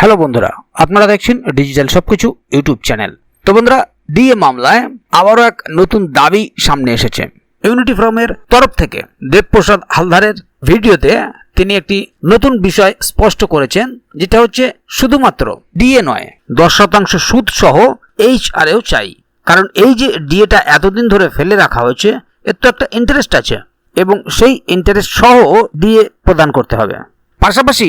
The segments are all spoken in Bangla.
হ্যালো বন্ধুরা, আপনারা দেখছেন ডিজিটাল সবকিছু ইউটিউব চ্যানেল। তো বন্ধুরা, ডিএ মামলায় আবারও এক নতুন দাবি সামনে এসেছে। ইউনিটি ফোরামের তরফ থেকে দেবপ্রসাদ হালদারের ভিডিওতে তিনি একটি নতুন বিষয় স্পষ্ট করেছেন, যেটা হচ্ছে শুধুমাত্র ডিএ নয়, দশ শতাংশ সুদ সহ এইচ আরও চাই। কারণ এই যে ডিএটা এতদিন ধরে ফেলে রাখা হয়েছে, এর তো একটা ইন্টারেস্ট আছে এবং সেই ইন্টারেস্ট সহ ডিএ প্রদান করতে হবে। পাশাপাশি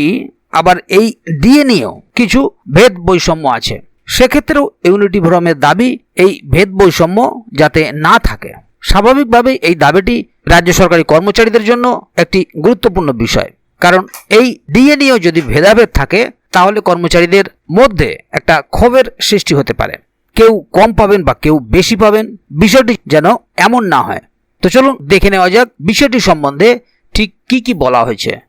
আবার এই ডিএ নিয়েও কিছু ভেদ বৈষম্য আছে। সেক্ষেত্রেও ইউনিটি ফোরামের দাবি এই ভেদ বৈষম্য যাতে না থাকে। স্বাভাবিকভাবেই এই দাবিটি রাজ্য সরকারি কর্মচারীদের জন্য একটি গুরুত্বপূর্ণ বিষয়। কারণ এই ডিএ নিয়েও যদি ভেদাভেদ থাকে, তাহলে কর্মচারীদের মধ্যে একটা ক্ষোভের সৃষ্টি হতে পারে। কেউ কম পাবেন বা কেউ বেশি পাবেন, বিষয়টি যেন এমন না হয়। তো চলুন দেখে নেওয়া যাক বিষয়টি সম্বন্ধে ঠিক কি কি বলা হয়েছে।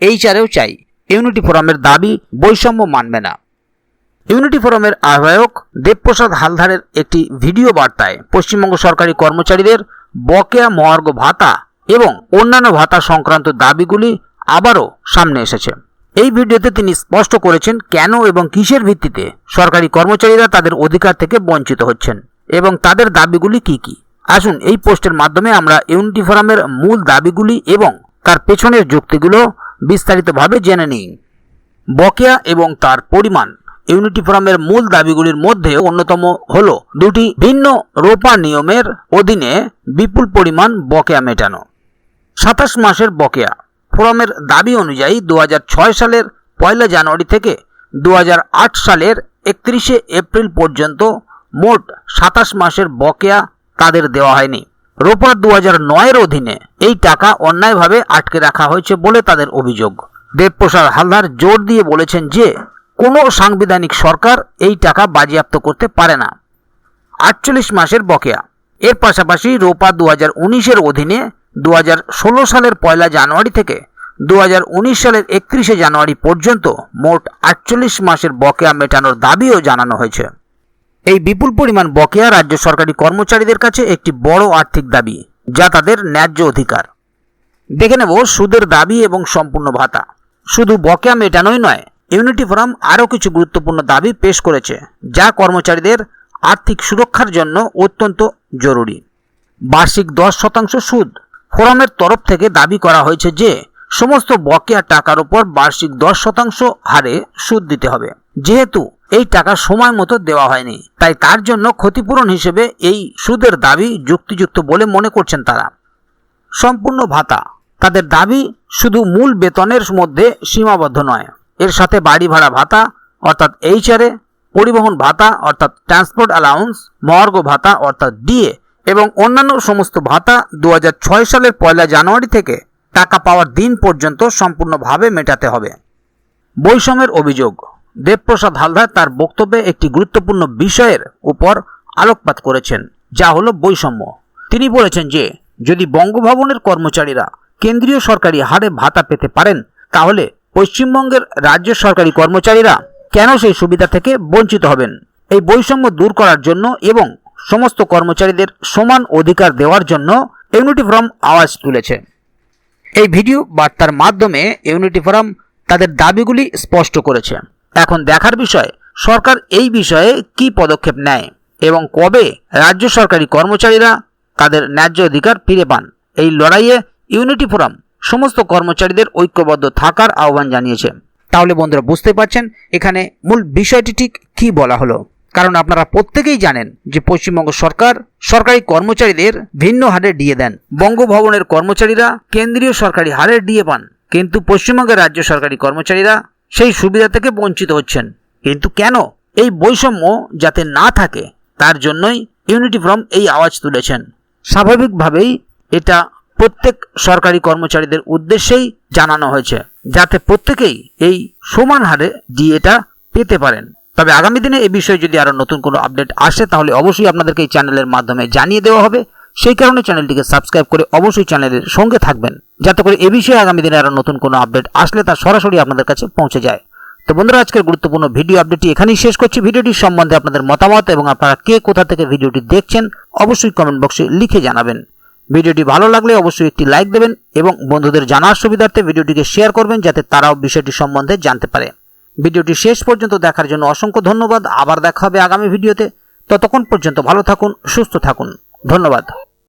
এইচআরেও চাই। ইউনিটি ফোরামের দাবি বৈষম্য মানবে না। ইউনিটি ফোরামের আহ্বায়ক দেবপ্রসাদ হালদারের একটি ভিডিও বার্তায় পশ্চিমবঙ্গ সরকারি কর্মচারীদের বকেয়া মহার্ঘ ভাতা এবং অন্যান্য ভাতা সংক্রান্ত দাবিগুলি আবারও সামনে এসেছে। এই ভিডিওতে তিনি স্পষ্ট করেছেন কেন এবং কিসের ভিত্তিতে সরকারি কর্মচারীরা তাদের অধিকার থেকে বঞ্চিত হচ্ছেন এবং তাদের দাবিগুলি কি কি। আসুন এই পোস্টের মাধ্যমে আমরা ইউনিটি ফোরামের মূল দাবিগুলি এবং তার পেছনের যুক্তিগুলো বিস্তারিতভাবে জেনে নিই বকেয়া এবং তার পরিমাণ ইউনিটি ফোরামের মূল দাবিগুলির মধ্যে অন্যতম হল দুটি ভিন্ন রোপা নিয়মের অধীনে বিপুল পরিমাণ বকেয়া মেটানো। সাতাশ মাসের বকেয়া ফোরামের দাবি অনুযায়ী দু হাজার ছয় সালের পয়লা জানুয়ারি থেকে দু হাজার আট সালের একত্রিশে এপ্রিল পর্যন্ত মোট সাতাশ মাসের বকেয়া তাদের দেওয়া হয়নি। রোপা দু হাজার নয়ের অধীনে এই টাকা অন্যায়ভাবে আটকে রাখা হয়েছে বলে তাদের অভিযোগ। দেবপ্রসাদ হালদার জোর দিয়ে বলেছেন যে, কোনো সাংবিধানিক সরকার এই টাকা বাজেয়াপ্ত করতে পারে না। আটচল্লিশ মাসের বকেয়া। এর পাশাপাশি রোপা দু হাজার উনিশের অধীনে দু হাজার ষোলো সালের পয়লা জানুয়ারি থেকে দু হাজার উনিশ সালের একত্রিশে জানুয়ারি পর্যন্ত মোট আটচল্লিশ মাসের বকেয়া মেটানোর দাবিও জানানো হয়েছে। এই বিপুল পরিমাণ বকেয়া রাজ্য সরকারি কর্মচারীদের কাছে একটি বড় আর্থিক দাবি। যা তাদের ন্যায্য অধিকার। দেখে নেব সুদের দাবি এবং সম্পূর্ণ ভাতা। শুধু বকেয়া মেটানোই নয়, ইউনিটি ফোরাম আরও কিছু গুরুত্বপূর্ণ দাবি পেশ করেছে, যা কর্মচারীদের আর্থিক সুরক্ষার জন্য অত্যন্ত জরুরি। বার্ষিক দশ শতাংশ সুদ ফোরামের তরফ থেকে দাবি করা হয়েছে যে, সমস্ত বকেয়া টাকার উপর বার্ষিক দশ শতাংশ হারে সুদ দিতে হবে। যেহেতু এই টাকা সময় মতো দেওয়া হয়নি। তাই তার জন্য ক্ষতিপূরণ হিসেবে এই সুদের দাবি যুক্তিযুক্ত বলে মনে করছেন তারা। সম্পূর্ণ ভাতা। তাদের দাবি শুধু মূল বেতনের মধ্যে সীমাবদ্ধ নয়। এর সাথে বাড়ি ভাড়া ভাতা, অর্থাৎ এইচআরএ, পরিবহন ভাতা, অর্থাৎ ট্রান্সপোর্ট অ্যালাউন্স মহার্ঘ ভাতা, অর্থাৎ ডিএ, এবং অন্যান্য সমস্ত ভাতা দু হাজার ছয় সালের পয়লা জানুয়ারি থেকে টাকা পাওয়ার দিন পর্যন্ত সম্পূর্ণভাবে মেটাতে হবে। বৈষম্যের অভিযোগ। দেবপ্রসাদ হালদার তার বক্তব্যে একটি গুরুত্বপূর্ণ বিষয়ের উপর আলোকপাত করেছেন, যা হলো বৈষম্য। তিনি বলেছেন যে, যদি বঙ্গভবনের কর্মচারীরা কেন্দ্রীয় সরকারি হারে ভাতা পেতে পারেন, তাহলে পশ্চিমবঙ্গের রাজ্য সরকারি কর্মচারীরা কেন সেই সুবিধা থেকে বঞ্চিত হবেন? এই বৈষম্য দূর করার জন্য এবং সমস্ত কর্মচারীদের সমান অধিকার দেওয়ার জন্য ইউনিটি ফোরাম আওয়াজ তুলেছে। এই ভিডিও বার্তার মাধ্যমে ইউনিটি ফোরাম তাদের দাবিগুলি স্পষ্ট করেছে। এখন দেখার বিষয়, সরকার এই বিষয়ে কি পদক্ষেপ নেয় এবং কবে রাজ্য সরকারি কর্মচারীরা তাদের ন্যায্য অধিকার ফিরে পান? এই লড়াইয়ে ইউনিটি ফোরাম সমস্ত কর্মচারীদের ঐক্যবদ্ধ থাকার আহ্বান জানিয়েছে। তাহলে বন্ধুরা বুঝতে পারছেন এখানে মূল বিষয়টি ঠিক কি বলা হলো। কারণ আপনারা প্রত্যেকেই জানেন যে পশ্চিমবঙ্গ সরকার সরকারি কর্মচারীদের ভিন্ন হারে ডিএ দেন। বঙ্গভবনের কর্মচারীরা কেন্দ্রীয় সরকারি হারে ডিএ পান। কিন্তু পশ্চিমবঙ্গের রাজ্য সরকারি কর্মচারীরা সেই সুবিধা থেকে বঞ্চিত হচ্ছেন। কিন্তু কেন এই বৈষম্য যাতে না থাকে, তার জন্যই ইউনিটি ফ্রম এই আওয়াজ তুলেছেন। স্বাভাবিকভাবেই এটা প্রত্যেক সরকারি কর্মচারীদের উদ্দেশ্যেই জানানো হয়েছে, যাতে প্রত্যেকেই এই সমান হারে ডিএটা পেতে পারেন। তবে আগামী দিনে এই বিষয়ে যদি আরও নতুন কোনো আপডেট আসে, তাহলে অবশ্যই আপনাদেরকে এই চ্যানেলের মাধ্যমে জানিয়ে দেওয়া হবে। সেই কারণে চ্যানেলটিকে সাবস্ক্রাইব করে অবশ্যই চ্যানেলের সঙ্গে থাকবেন, যাতে করে এ বিষয়ে আগামী দিনে আরও নতুন কোনো আপডেট আসলে তা সরাসরি আপনাদের কাছে পৌঁছে যায়। তো বন্ধুরা, আজকের গুরুত্বপূর্ণ ভিডিও আপডেটটি এখানেই শেষ করছি। ভিডিওটির সম্বন্ধে আপনাদের মতামত এবং আপনারা কে কোথা থেকে ভিডিওটি দেখছেন অবশ্যই কমেন্ট বক্সে লিখে জানাবেন। ভিডিওটি ভালো লাগলে অবশ্যই একটি লাইক দেবেন এবং বন্ধুদের জানার সুবিধার্থে ভিডিওটিকে শেয়ার করবেন যাতে তারাও বিষয়টি সম্বন্ধে জানতে পারে। ভিডিওটি শেষ পর্যন্ত দেখার জন্য অসংখ্য ধন্যবাদ। আবার দেখা হবে আগামী ভিডিওতে। ততক্ষণ পর্যন্ত ভালো থাকুন, সুস্থ থাকুন। ধন্যবাদ।